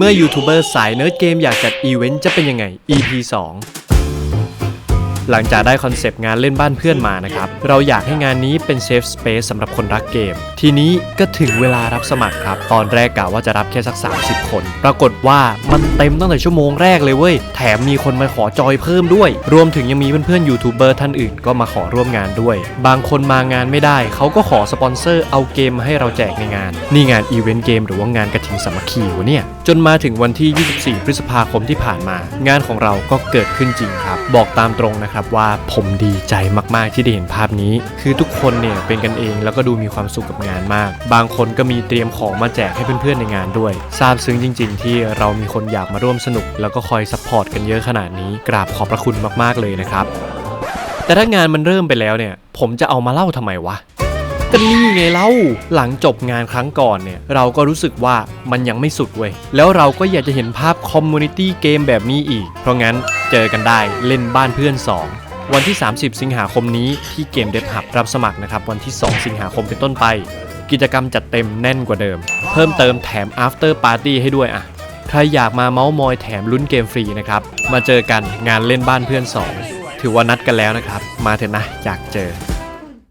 เมื่อยูทูบเบอร์สายเนิร์ดเกมอยากจัดอีเวนต์จะเป็นยังไง EP 2 หลังจากได้คอนเซปต์งานเล่นบ้านเพื่อนมานะครับ เราอยากให้งานนี้เป็นเซฟสเปซสำหรับคนรักเกม ทีนี้ก็ถึงเวลารับสมัครครับ ตอนแรกกะว่าจะรับแค่สัก 30 คน ปรากฏว่ามันเต็มตั้งแต่ชั่วโมงแรกเลยเว้ย แถมมีคนมาขอจอยเพิ่มด้วย รวมถึงยังมีเพื่อนๆยูทูบเบอร์ท่านอื่นก็มาขอร่วมงานด้วย บางคนมางานไม่ได้เขาก็ขอสปอนเซอร์เอาเกมมาให้เราแจกในงาน นี่งานอีเวนต์เกมหรือว่างานกระถิ่นสามัคคีวะเนี่ย จนมาถึงวันที่ 24 พฤษภาคมที่ผ่านมา งานของเราก็เกิดขึ้นจริงครับ บอกตามตรงนะครับว่าผมดีใจมากๆที่ได้เห็นภาพนี้ คือทุกคนเนี่ยเป็นกันเองแล้วก็ดูมีความสุขกับงานมาก บางคนก็มีเตรียมของมาแจกให้เพื่อนๆในงานด้วยซาบซึ้งจริง ๆ ที่เรามีคนอยากมาร่วมสนุก แล้วก็คอยซัพพอร์ตกันเยอะขนาดนี้ กราบขอบพระคุณมากๆเลยนะครับแต่ถ้างานมันเริ่มไปแล้วเนี่ย ผมจะเอามาเล่าทำไมวะ ก็นี่ไงเล่า หลังจบงานครั้งก่อนเนี่ย เราก็รู้สึกว่ามันยังไม่สุดเว้ย แล้วเราก็อยากจะเห็นภาพคอมมูนิตี้เกมแบบนี้อีก เพราะงั้นเจอกันได้เล่นบ้านเพื่อน 2วันที่ 30 สิงหาคมนี้ที่เกมเด v หับรับสมัครนะครับ วันที่ 2 สิงหาคมเป็นต้นไป กิจกรรมจัดเต็มแน่นกว่าเดิม เพิ่มเติมแถม after party ให้ด้วยอะ ใครอยากมาเมาส์มอยแถมลุ้นเกมฟรีนะครับ มาเจอกันงานเล่นบ้านเพื่อน 2 ถือว่านัดกันแล้วนะครับ มาเถอะนะอยากเจอ